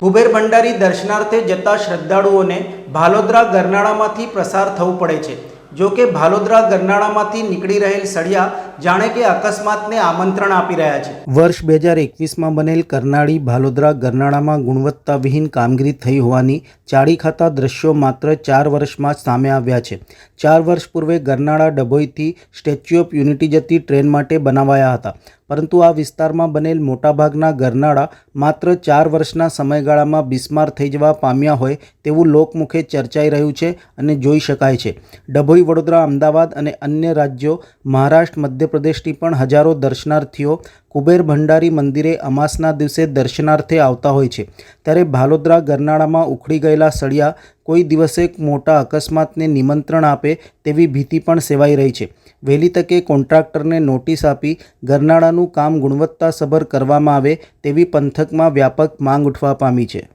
કુબેર ભંડારી દર્શનાર્થે જતા શ્રદ્ધાળુઓને ભાલોદરા ગરનાળામાંથી પ્રસાર થવું પડે છે. જો કે ભાલોદરા ગરનાળામાંથી નીકળી રહેલ સળિયા જાણે કે અકસ્માતને આમંત્રણ આપી રહ્યા છે. વર્ષ બે હજાર એકવીસમાં બનેલ કરનાળી ભાલોદરા ગરનાળામાં ગુણવત્તાવિહીન કામગીરી થઈ હોવાની ચાડી ખાતા દ્રશ્યો માત્ર ચાર વર્ષમાં સામે આવ્યા છે. ચાર વર્ષ પૂર્વે ગરનાળા ડભોઈથી સ્ટેચ્યુ ઓફ યુનિટી જતી ટ્રેન માટે બનાવાયા હતા. પરંતુ આ વિસ્તારમાં બનેલ મોટાભાગના ગરનાળા માત્ર ચાર વર્ષના સમયગાળામાં બિસ્માર થઈ જવા પામ્યા હોય તેવું લોકમુખે ચર્ચાઈ રહ્યું છે અને જોઈ શકાય છે. ડભોઈ, વડોદરા, અમદાવાદ અને અન્ય રાજ્યો મહારાષ્ટ્ર, મધ્યપ્રદેશથી પણ હજારો દર્શનાર્થીઓ કુબેર ભંડારી મંદિરે અમાસના દિવસે દર્શનાર્થે આવતા હોય છે. ત્યારે ભાલોદરા ગરનાળામાં ઉખડી ગયેલા સળિયા કોઈ દિવસે મોટા અકસ્માતને નિમંત્રણ આપે તેવી ભીતિ પણ સેવાઈ રહી છે. વહેલી તકે કોન્ટ્રાક્ટરને નોટિસ આપી ગરનાળાનું કામ ગુણવત્તાસભર કરવામાં આવે તેવી પંથકમાં વ્યાપક માંગ ઉઠવા પામી છે.